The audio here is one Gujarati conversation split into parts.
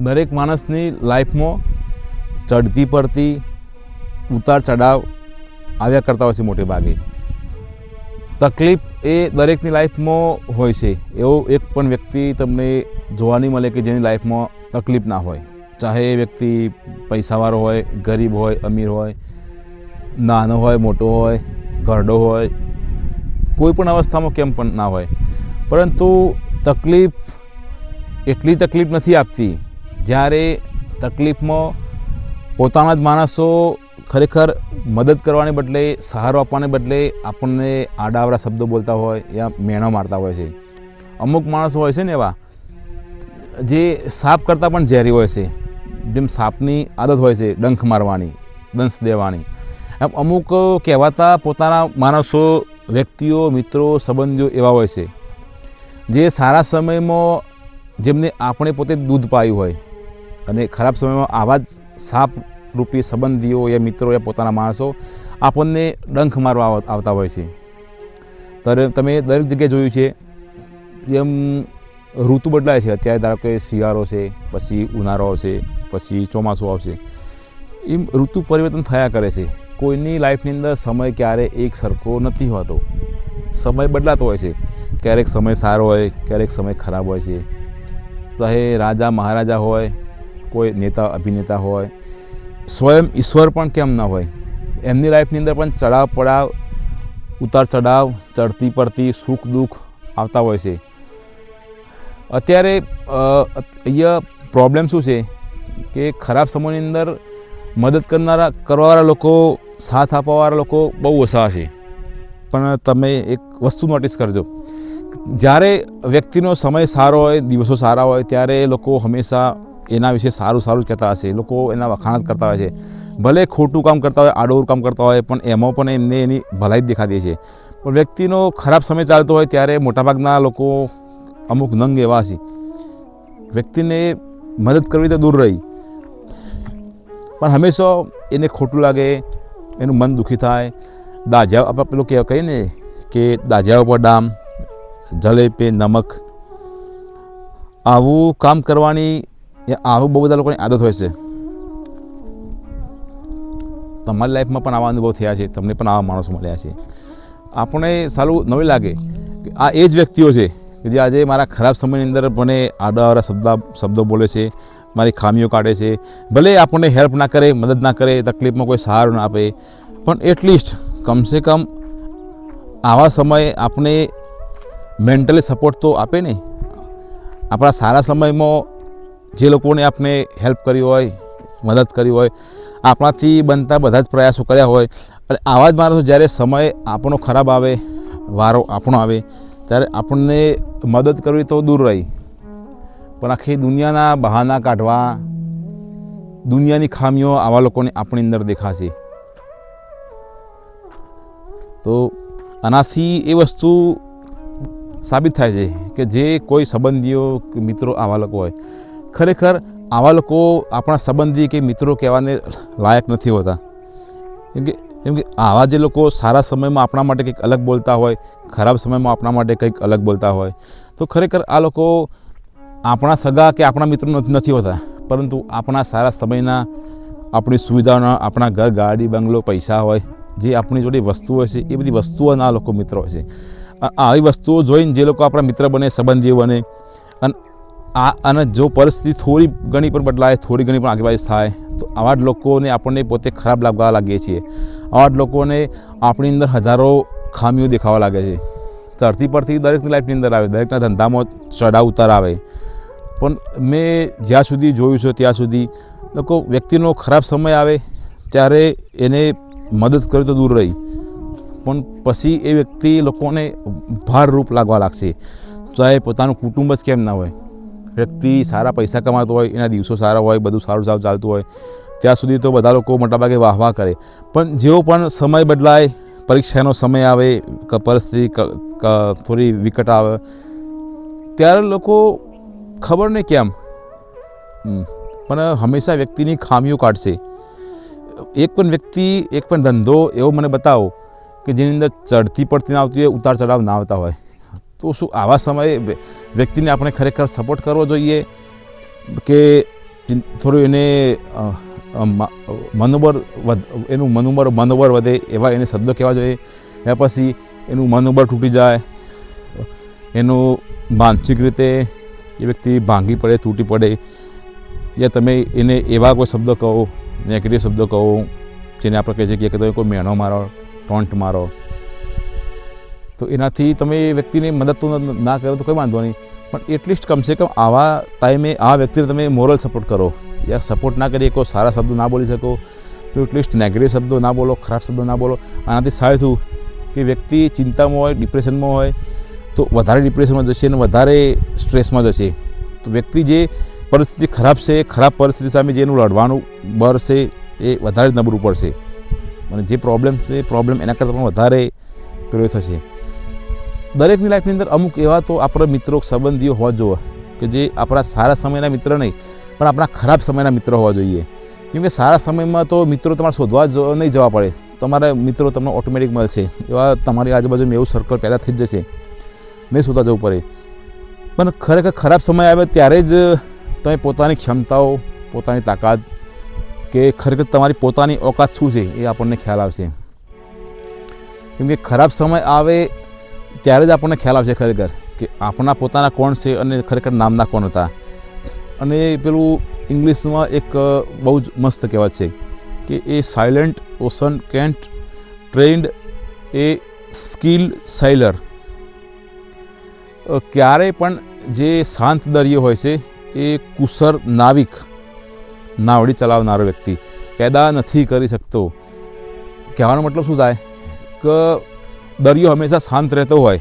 દરેક માણસની લાઈફમાં ચડતી પડતી ઉતાર ચઢાવ આવ્યા કરતા હોય છે મોટે ભાગે. તકલીફ એ દરેકની લાઈફમાં હોય છે. એવો એક પણ વ્યક્તિ તમને જોવા નહીં મળે કે જેની લાઈફમાં તકલીફ ના હોય. ચાહે એ વ્યક્તિ પૈસાવાળો હોય, ગરીબ હોય, અમીર હોય, નાનો હોય, મોટો હોય, ઘરડો હોય, કોઈ પણ અવસ્થામાં કેમ પણ ના હોય. પરંતુ તકલીફ એટલી તકલીફ નથી આપતી જ્યારે તકલીફમાં પોતાના જ માણસો ખરેખર મદદ કરવાને બદલે, સહારો આપવાને બદલે આપણને આડાવડા શબ્દો બોલતા હોય યા મેણો મારતા હોય છે. અમુક માણસો હોય છે ને એવા, જે સાપ કરતાં પણ ઝેરી હોય છે. જેમ સાપની આદત હોય છે ડંખ મારવાની, દંશ દેવાની. એમ અમુક કહેવાતા પોતાના માણસો, વ્યક્તિઓ, મિત્રો, સંબંધીઓ એવા હોય છે. જે સારા સમયમાં જેમને આપણે પોતે દૂધ પાયું હોય અને ખરાબ સમયમાં આવા જ સાપ રૂપી સંબંધીઓ યા મિત્રો યા પોતાના માણસો આપણને ડંખ મારવા આવતા હોય છે. ત્યારે તમે દરેક જગ્યાએ જોયું છે, જેમ ઋતુ બદલાય છે, અત્યારે ધારો કે શિયાળો છે, પછી ઉનાળો આવશે, પછી ચોમાસું આવશે, એમ ઋતુ પરિવર્તન થયા કરે છે. કોઈની લાઈફની અંદર સમય ક્યારે એક સરખો નથી હોતો. સમય બદલાતો હોય છે. ક્યારેક સમય સારો હોય, ક્યારેક સમય ખરાબ હોય છે. ચાહે રાજા, મહારાજા હોય કોઈ નેતા, અભિનેતા હોય, સ્વયં ઈશ્વર પણ કેમ ન હોય? એમની લાઈફની અંદર પણ ચડાવ પડાવ, ઉતાર ચડાવ ચડતી પડતી સુખ, દુઃખ આવતા હોય છે. અત્યારે અહીંયા પ્રોબ્લેમ શું છે? કે ખરાબ સમયની અંદર મદદ કરનારા, કરવાવાળા લોકો, સાથ આપવાવાળા લોકો બહુ ઓછા છે. પણ તમે એક વસ્તુ નોટિસ કરજો. જ્યારે વ્યક્તિનો સમય સારો હોય, દિવસો સારા હોય, ત્યારે લોકો હંમેશા એના વિશે સારું સારું જ કહેતા હશે. લોકો એના વખાણ જ કરતા હોય છે. ભલે ખોટું કામ કરતા હોય, આડોર કામ કરતા હોય, પણ એમાં પણ એમને એની ભલાઈ જ દેખાતી છે. પણ વ્યક્તિનો ખરાબ સમય ચાલતો હોય ત્યારે મોટાભાગના લોકો અમુક નંગ એવા છે વ્યક્તિને મદદ કરવી તો દૂર રહી. પણ હંમેશા એને ખોટું લાગે, એનું મન દુઃખી થાય. દાજા આપણે પેલું કહેવાય, કહીએ ને કે દાજા ઉપર ડામ જલે પે નમક. આવું કામ કરવાની એ આવું બહુ બધા લોકોની આદત હોય છે. તમારી લાઈફમાં પણ આવા અનુભવ થયા છે, તમને પણ આવા માણસો મળ્યા છે. આપણે સારું નવી લાગે કે આ એ જ વ્યક્તિઓ છે કે જે આજે મારા ખરાબ સમયની અંદર મને આડાવાળા શબ્દ, શબ્દો બોલે છે, મારી ખામીઓ કાઢે છે. ભલે આપણને હેલ્પ ના કરે, મદદ ના કરે, તકલીફમાં કોઈ સહારો ના આપે, પણ એટલીસ્ટ કમસે કમ આવા સમયે આપણે મેન્ટલી સપોર્ટ તો આપે ને. આપણા સારા સમયમાં જે લોકોને આપણે હેલ્પ કરી હોય, મદદ કરી હોય, આપણાથી બનતા બધા જ પ્રયાસો કર્યા હોય, અને આવા જ માણસો જ્યારે સમય આપણો ખરાબ આવે, વારો આપણો આવે, ત્યારે આપણને મદદ કરવી તો દૂર રહી. પણ આખી દુનિયાના બહાના કાઢવા, દુનિયાની ખામીઓ આવા લોકોને આપણી અંદર દેખાશે. તો આનાથી એ વસ્તુ સાબિત થાય છે કે જે કોઈ સંબંધીઓ, કે મિત્રો આવા લોકો હોય ખરેખર આવા લોકો આપણા સંબંધી કે મિત્રો કહેવાને લાયક નથી હોતા. કેમ કે કેમ કે આવા જે લોકો સારા સમયમાં આપણા માટે કંઈક અલગ બોલતા હોય, ખરાબ સમયમાં આપણા માટે કંઈક અલગ બોલતા હોય, તો ખરેખર આ લોકો આપણા સગા કે આપણા મિત્રો નથી હોતા. પરંતુ આપણા સારા સમયના, આપણી સુવિધાઓના, આપણા ઘર, ગાડી, બંગલો, પૈસા હોય, જે આપણી જોડે વસ્તુઓ છે, એ બધી વસ્તુઓના લોકો મિત્રો હોય છે. આ- આવી વસ્તુઓ જોઈને જે લોકો આપણા મિત્ર બને, સંબંધીઓ બને, અને આ અને જો પરિસ્થિતિ થોડી ઘણી પણ બદલાય, થોડી ઘણી પણ આગેવાઈ થાય, તો આવા જ લોકોને આપણને પોતે ખરાબ લાગવા લાગીએ છીએ આવા જ લોકોને આપણી અંદર હજારો ખામીઓ દેખાવા લાગે છે. ચડતી પડતી દરેકની લાઈફની અંદર આવે, દરેકના ધંધામાં ચડાવ ઉતાર આવે. પણ મેં જ્યાં સુધી જોયું છે ત્યાં સુધી લોકો વ્યક્તિનો ખરાબ સમય આવે, ત્યારે એને મદદ કરે તો દૂર રહી. પણ પછી એ વ્યક્તિ લોકોને ભારરૂપ લાગવા લાગશે. ચાહે પોતાનું કુટુંબ જ કેમ ના હોય. વ્યક્તિ સારા પૈસા કમાતો હોય, એના દિવસો સારા હોય, બધું સારું સારું ચાલતું હોય, ત્યાં સુધી તો બધા લોકો મોટાભાગે વાહ વાહ કરે. પણ જેવો પણ સમય બદલાય, પરીક્ષાનો સમય આવે પરિસ્થિતિ થોડી વિકટ આવે, ત્યારે લોકો ખબર નહીં કેમ. પણ હંમેશા વ્યક્તિની ખામીઓ કાઢશે. એક પણ વ્યક્તિ, એક પણ ધંધો એવો મને બતાવો કે જેની અંદર ચડતી પડતી ના આવતી હોય, ઉતાર ચઢાવ ના આવતા હોય. તો શું આવા સમયે વ્ય- વ્યક્તિને આપણે ખરેખર સપોર્ટ કરવો જોઈએ? કે થોડું એને મનોબળ વધ, એનું મનોબળ મનોબળ વધે એવા એને શબ્દો કહેવા જોઈએ. એના પછી એનું મનોબળ તૂટી જાય, એનું માનસિક રીતે એ વ્યક્તિ ભાંગી પડે, તૂટી પડે, યા તમે એને એવા કોઈ શબ્દો કહો નેગેટિવ શબ્દો કહો, જેને આપણે કહીએ છીએ કે તમે કોઈ મેણો મારો, ટોન્ટ મારો તો એનાથી તમે એ વ્યક્તિને મદદ તો ના કરો તો કોઈ વાંધો નહીં. પણ એટલીસ્ટ કમસે કમ આવા ટાઈમે આ વ્યક્તિને તમે મોરલ સપોર્ટ કરો. યા સપોર્ટ ના કરી શકો સારા શબ્દો ના બોલી શકો, તો એટલીસ્ટ નેગેટિવ શબ્દો ના બોલો, ખરાબ શબ્દો ના બોલો. આનાથી સારું થયું કે વ્યક્તિ ચિંતામાં હોય ડિપ્રેશનમાં હોય, તો વધારે ડિપ્રેશનમાં જશે અને વધારે સ્ટ્રેસમાં જશે. તો વ્યક્તિ જે પરિસ્થિતિ ખરાબ છે, ખરાબ પરિસ્થિતિ સામે જેનું લડવાનું બર છે, એ વધારે નબળું પડશે. અને જે પ્રોબ્લેમ છે, એ પ્રોબ્લેમ એના કરતાં પણ વધારે પેલો થશે. દરેકની લાઈફની અંદર અમુક એવા તો આપણા મિત્રો, સંબંધીઓ હોવા જોઈએ કે જે આપણા સારા સમયના મિત્ર નહીં, પણ આપણા ખરાબ સમયના મિત્ર હોવા જોઈએ. કેમ કે સારા સમયમાં તો મિત્રો તમારે શોધવા જ નહીં જવા પડે. તમારા મિત્રો તમને ઓટોમેટિક મળશે. એવા તમારી આજુબાજુમાં એવું સર્કલ પેદા થઈ જશે. નહીં શોધવા જવું પડે. પણ ખરેખર ખરાબ સમય આવે ત્યારે જ તમે પોતાની ક્ષમતાઓ, પોતાની તાકાત, કે ખરેખર તમારી પોતાની ઓકાત શું છે એ આપણને ખ્યાલ આવશે. કેમ કે ખરાબ સમય આવે ત્યારે જ આપણને ખ્યાલ આવશે ખરેખર કે આપણા પોતાના કોણ છે અને ખરેખર નામના કોણ હતા. અને પેલું ઇંગ્લિશમાં એક બહુ જ મસ્ત કહેવત છે કે a silent ocean can't train a skill sailor ક્યારેય પણ જે શાંત દરિયો હોય છે, એ કુશર નાવિક, નાવડી ચલાવનારો વ્યક્તિ, પેદા નથી કરી શકતો. કહેવાનો મતલબ શું થાય? કે દરિયો હંમેશા શાંત રહેતો હોય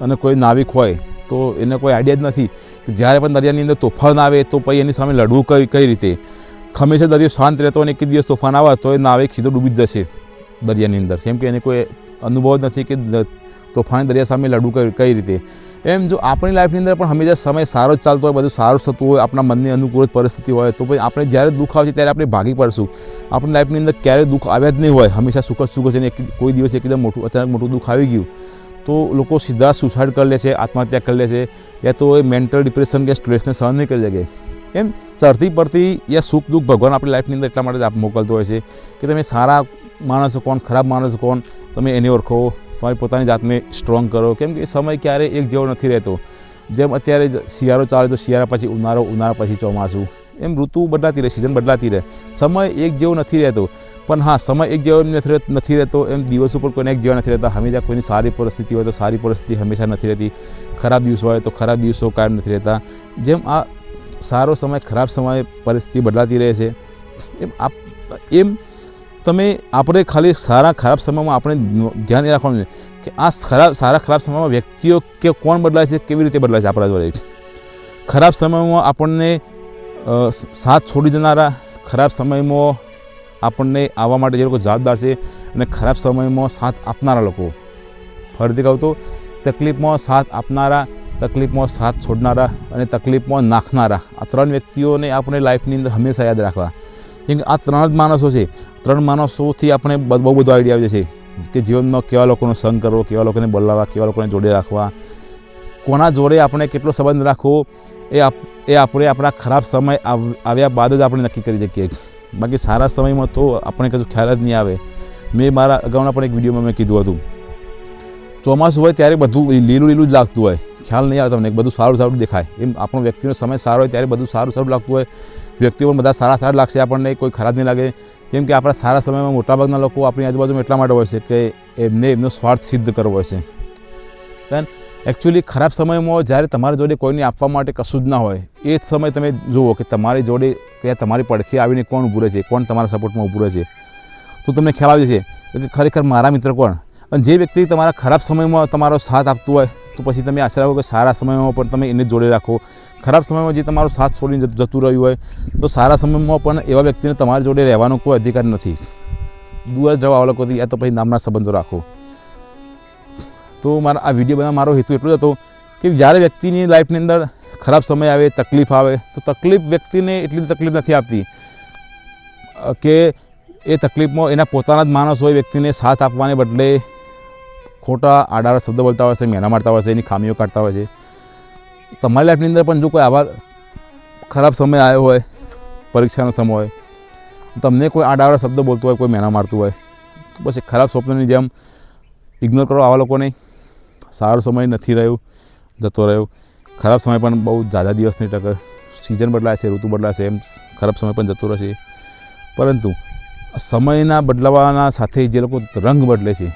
અને કોઈ નાવિક હોય તો એને કોઈ આઈડિયા જ નથી કે જ્યારે પણ દરિયાની અંદર તોફાન આવે તો પછી એની સામે લડવું કઈ કઈ રીતે? હંમેશા દરિયો શાંત રહેતો અને એક દિવસ તોફાન આવે તો એ નાવિક સીધો ડૂબી જ જશે દરિયાની અંદર. કેમ કે એને કોઈ અનુભવ નથી કે તોફાન દરિયા સામે લડવું કઈ રીતે? એમ જો આપણી લાઈફની અંદર પણ હંમેશા સમય સારો જ ચાલતો હોય, બધું સારું થતું હોય, આપણા મનની અનુકૂળ પરિસ્થિતિ હોય, તો પછી આપણે જ્યારે દુઃખ આવશે ત્યારે આપણે ભાગી પડશું. આપણી લાઈફની અંદર ક્યારેય દુઃખ આવ્યા જ નહીં હોય, હંમેશા સુખ જ સુખ છે એક- કોઈ દિવસ એકદમ મોટું, અચાનક મોટું દુઃખ આવી ગયું. તો લોકો સીધા સુસાઇડ કરી લે છે, આત્મહત્યા કરી લે છે, યા તો એ મેન્ટલ ડિપ્રેશન કે સ્ટ્રેસને સહન નહીં કરી શકે. એમ ચડતી પડતી યા સુખ દુઃખ ભગવાન આપણી લાઈફની અંદર એટલા માટે મોકલતો હોય છે કે તમે સારા માણસો કોણ, ખરાબ માણસો કોણ, તમે એને ઓળખો. તમારી પોતાની જાતને સ્ટ્રોંગ કરો. કેમ કે સમય ક્યારેય એક જેવો નથી રહેતો. જેમ અત્યારે શિયાળો ચાલે તો શિયાળા પછી ઉનાળો, ઉનાળા પછી ચોમાસું. એમ ઋતુ બદલાતી રહે સિઝન બદલાતી રહે. સમય એક જેવો નથી રહેતો. પણ હા, સમય એક જેવો નથી નથી રહેતો. એમ દિવસ ઉપર કોઈને એક જેવા નથી રહેતા. હંમેશા કોઈની સારી પરિસ્થિતિ હોય તો સારી પરિસ્થિતિ હંમેશા નથી રહેતી. ખરાબ દિવસો હોય તો ખરાબ દિવસો કાયમ નથી રહેતા. જેમ આ સારો સમય ખરાબ સમયે પરિસ્થિતિ બદલાતી રહે છે. એમ આપ, એમ તમે આપણે ખાલી સારા ખરાબ સમયમાં આપણે ધ્યાન એ રાખવાનું છે કે આ ખરાબ સારા ખરાબ સમયમાં વ્યક્તિઓ કે કોણ બદલાય છે, કેવી રીતે બદલાય છે આપણા જોડે? ખરાબ સમયમાં આપણને સાથ છોડી જનારા, ખરાબ સમયમાં આપણને આવવા માટે જે લોકો જવાબદાર છે અને ખરાબ સમયમાં સાથ આપનારા લોકો. ફરીથી કહું તો, તકલીફમાં સાથ આપનારા, તકલીફમાં સાથ છોડનારા અને તકલીફમાં નાખનારા આ ત્રણ વ્યક્તિઓને આપણે લાઈફની અંદર હંમેશા યાદ રાખવા. કેમ કે આ ત્રણ જ માણસો છે. ત્રણ માણસોથી આપણે બહુ બધો આઈડિયા આવે છે કે જીવનમાં કેવા લોકોનો સંગ કરવો, કેવા લોકોને બોલાવવા, કેવા લોકોને જોડે રાખવા. કોના જોડે આપણે કેટલો સંબંધ રાખવો, એ આપ, એ આપણે આપણા ખરાબ સમય આવ- આવ્યા બાદ જ આપણે નક્કી કરી શકીએ. બાકી સારા સમયમાં તો આપણે કશું ખ્યાલ જ નહીં આવે. મેં મારા અગાઉના પણ એક વિડીયોમાં મેં કીધું હતું. ચોમાસું હોય ત્યારે બધું લીલું લીલું જ લાગતું હોય. ખ્યાલ નહીં આવે તમને બધું સારું સારું દેખાય. એમ આપણો વ્યક્તિનો સમય સારો હોય ત્યારે બધું સારું સારું લાગતું હોય. વ્યક્તિઓ પણ બધા સારા સારા લાગશે આપણને, કોઈ ખરાબ નહીં લાગે. કેમ કે આપણા સારા સમયમાં મોટાભાગના લોકો આપણી આજુબાજુમાં એટલા માટે હોય છે કે એમને એમનો સ્વાર્થ સિદ્ધ કરવો હોય છે. પણ એકચ્યુઅલી ખરાબ સમયમાં જ્યારે તમારી જોડે કોઈને આપવા માટે કશું જ ના હોય, એ જ સમય તમે જુઓ કે તમારી જોડે કે તમારી પડખે આવીને કોણ ઊભું છે, કોણ તમારા સપોર્ટમાં ઊભું છે. તો તમને ખ્યાલ આવે છે કે ખરેખર મારા મિત્ર કોણ? અને જે વ્યક્તિ તમારા ખરાબ સમયમાં તમારો સાથ આપતું હોય તો પછી તમે આશા રાખો કે સારા સમયમાં પણ તમે એને જોડે રાખો. ખરાબ સમયમાં જે તમારો સાથ છોડીને જતું- રહ્યું હોય, તો સારા સમયમાં પણ એવા વ્યક્તિને તમારી જોડે રહેવાનો કોઈ અધિકાર નથી. દૂર જ રહેવા લોકોથી યા તો પછી નામના સંબંધો રાખો. તો મારા આ વીડિયો બનાવવાનો મારો હેતુ એટલો જ હતો કે જ્યારે વ્યક્તિની લાઈફની અંદર ખરાબ સમય આવે, તકલીફ આવે, તો તકલીફ વ્યક્તિને એટલી તકલીફ નથી આપતી. કે એ તકલીફમાં એના પોતાના જ માણસ હોય, વ્યક્તિને સાથ આપવાને બદલે ખોટા આડા શબ્દ બોલતા હોય છે, મેના મારતા હોય છે, એની ખામીઓ કાઢતા હોય છે. તમારી લાઈફની અંદર પણ જો કોઈ આવા ખરાબ સમય આવ્યો હોય, પરીક્ષાનો સમય હોય તમને કોઈ આડાવાળા શબ્દ બોલતો હોય, કોઈ મહેના મારતું હોય, તો પછી ખરાબ સ્વપ્નની જેમ ઇગ્નોર કરો આવા લોકોને. સારો સમય નથી રહ્યો, જતો રહ્યો. ખરાબ સમય પણ બહુ ઝાઝા દિવસ નહીં ટકે સિઝન છે, ઋતુ બદલાશે એમ ખરાબ સમય પણ જતો રહેશે પરંતુ સમયના બદલાવાના સાથે જે લોકો રંગ બદલે છે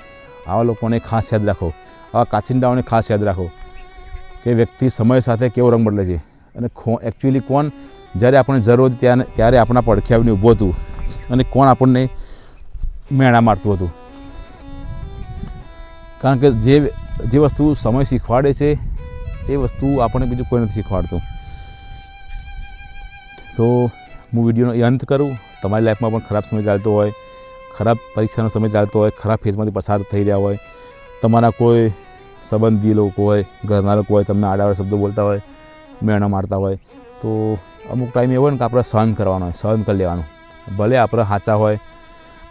આવા લોકોને ખાસ યાદ રાખો. આવા કાચિંડાઓને ખાસ યાદ રાખો કે વ્યક્તિ સમય સાથે કેવો રંગ બદલે છે અને ખો એકચ્યુઅલી કોણ જ્યારે આપણને જરૂર હતી ત્યારે આપણા પડખ્યાવીને ઊભું હતું અને કોણ આપણને મેણા મારતું હતું. કારણ કે જે જે વસ્તુ સમય શીખવાડે છે, એ વસ્તુ આપણને બીજું કોઈ નથી શીખવાડતું. તો હું વિડીયોનો અંત કરું. તમારી લાઈફમાં પણ ખરાબ સમય ચાલતો હોય ખરાબ પરીક્ષાનો સમય ચાલતો હોય, ખરાબ ફેઝમાંથી પસાર થઈ રહ્યા હોય, તમારા કોઈ સંબંધી લોકો હોય, ઘરના લોકો હોય, તમને આડાવાળા શબ્દો બોલતા હોય, મેણા મારતા હોય, તો અમુક ટાઈમ એવો હોય ને કે આપણે સહન કરવાનો હોય, સહન કરી લેવાનું. ભલે આપણે સાચા હોય,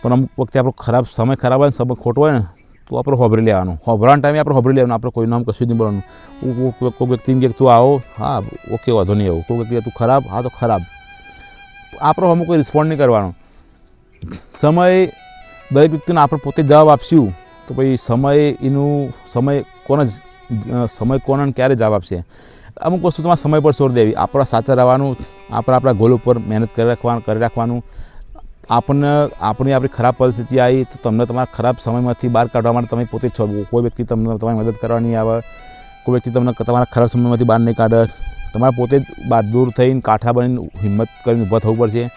પણ અમુક વખતે આપણો ખરાબ સમય ખરાબ હોય ને સમય ખોટો હોય ને, તો આપણે હોભરી લેવાનું. હોભરાના ટાઈમે આપણે હોભરી લેવાનું, આપણે કોઈ નામ કશું જ નહીં બોલવાનું. કોઈ- વ્યક્તિ એમ કે, તું આવો. હા, ઓકે, વાંધો નહીં આવું કોઈ વ્યક્તિ તું ખરાબ? હા, તો ખરાબ. આપણો અમુક કોઈ રિસ્પોન્ડ નહીં કરવાનો. સમય દરેક વ્યક્તિને આપણે પોતે જવાબ આપશું. તો પછી સમય એનું સમય કોને સમય કોને ક્યારે જવાબ આપશે? અમુક વસ્તુ તમારે સમય પર છોડી દેવી. આપણા સાચા રહેવાનું, આપણે, આપણા ગોલ ઉપર મહેનત કરી રાખવાનું કરી રાખવાનું. આપણને, આપણી આપણી ખરાબ પરિસ્થિતિ આવી તો તમને તમારા ખરાબ સમયમાંથી બહાર કાઢવા માટે તમે પોતે છો. કોઈ વ્યક્તિ તમને, તમારી મદદ કરવા નહીં આવે. કોઈ વ્યક્તિ તમને તમારા ખરાબ સમયમાંથી બહાર નહીં કાઢે. તમારે પોતે જ બહાદુર થઈને કાંઠા બનીને હિંમત કરીને ઊભા થવું પડશે.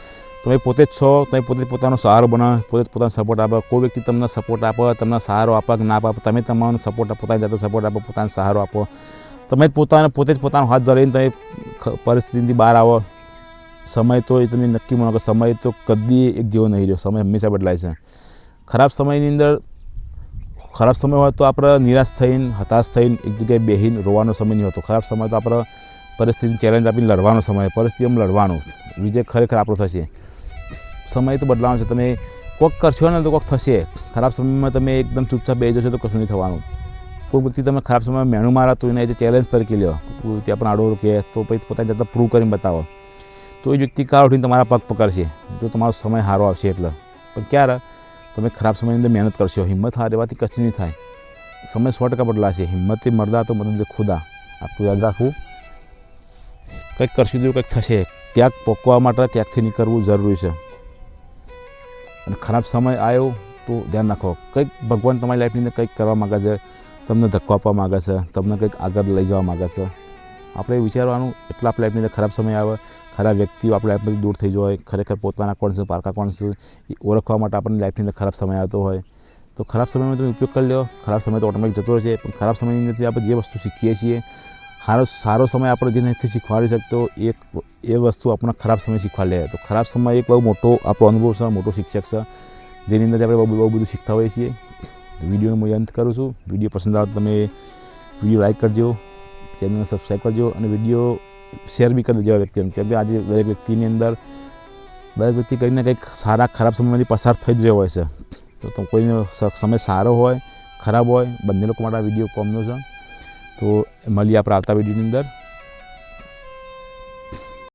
તમે પોતે જ છો, તમે પોતે પોતાનો સહારો બનાવો પોતે પોતાનો સપોર્ટ આપો. કોઈ વ્યક્તિ તમને સપોર્ટ આપે, તમને સહારો આપો કે ના આપે, તમે તમારો સપોર્ટ પોતાની જાતે સપોર્ટ આપો, પોતાનો સહારો આપો. તમે જ પોતાને, પોતે જ પોતાનો હાથ ધરીને તમે પરિસ્થિતિથી બહાર આવો. સમય તો એ તમે નક્કી માનો કે સમય તો કદી એક જેવો નહીં રહ્યો. સમય હંમેશા બદલાય છે. ખરાબ સમયની અંદર, ખરાબ સમય હોય તો આપણે નિરાશ થઈને, હતાશ થઈને એક જગ્યાએ બેહીને રોવાનો સમય નહીં હોતો. ખરાબ સમય તો આપણે પરિસ્થિતિ ચેલેન્જ આપીને લડવાનો સમય, પરિસ્થિતિમાં લડવાનો. વિજય ખરેખર આપણો થશે. સમય તો બદલાવાનો છે. તમે કોક કરશો ને તો કોક થશે. ખરાબ સમયમાં તમે એકદમ ચૂપચાપ બે જશો તો કશું નહીં થવાનું. વ્યક્તિ તમે ખરાબ સમયમાં મેણું મારા તો એને જે ચેલેન્જ તરીકે લ્યો. વૃત્તિ આપણે આડો કે તો પછી પોતાની જાતે પ્રૂવ કરીને બતાવો. તો એ વ્યક્તિ કાળ ઉઠીને તમારા પગ પકડશે. જો તમારો સમય સારો આવશે એટલે. પણ ક્યારે? તમે ખરાબ સમયની અંદર મહેનત કરશો. હિંમત હાર એવાથી કશું નહીં થાય. સમય સો ટકા બદલાશે. હિંમતથી મરદા તો મદદ ખુદા. આટલું યાદ રાખવું. કંઈક કરશું તો કંઈક થશે. ક્યાંક પોકવા માટે ક્યાંકથી નીકળવું જરૂરી છે. અને ખરાબ સમય આવ્યો તો ધ્યાન રાખો. કંઈક ભગવાન તમારી લાઈફની અંદર કંઈક કરવા માગે છે, તમને ધક્કો આપવા માગે છે, તમને કંઈક આગળ લઈ જવા માગે છે. આપણે વિચારવાનું, એટલા આપણી લાઈફની અંદર ખરાબ સમય આવે, ખરાબ વ્યક્તિઓ આપણી લાઈફમાંથી દૂર થઈ જાય, ખરેખર પોતાના કોણ છે, પારકા કોણ છે, એ ઓળખવા માટે આપણને લાઈફની અંદર ખરાબ સમય આવતો હોય. તો ખરાબ સમયમાં તમે ઉપયોગ કરી લો ખરાબ સમય તો ઓટોમેટિક જતો રહેશે, પણ ખરાબ સમયની અંદરથી આપણે જે વસ્તુ શીખીએ છીએ સારો સારો સમય આપણે જે નથી શીખવાડી શકતો, એક, એ વસ્તુ આપણને ખરાબ સમય શીખવાડી લે તો ખરાબ સમય એક બહુ મોટો આપણો અનુભવ છે, મોટો શિક્ષક છે. જેની અંદર આપણે બહુ બહુ બધું શીખતા હોઈએ છીએ. વિડીયોનો હું અંત કરું છું. વીડિયો પસંદ આવે તમે વીડિયો લાઇક કરજો, ચેનલને સબસ્ક્રાઈબ કરજો અને વીડિયો શેર બી કરી દેજો વ્યક્તિને કેમ કે આજે દરેક વ્યક્તિની અંદર, દરેક વ્યક્તિ કંઈક કંઈક સારા, ખરાબ સમયમાંથી પસાર થઈ જ રહ્યો હોય છે. તો કોઈનો સમય સારો હોય, ખરાબ હોય, બંને લોકો માટે આ વીડિયો કોમનો છે. તો મળીએ આપણે આવતા વિડીયોની અંદર.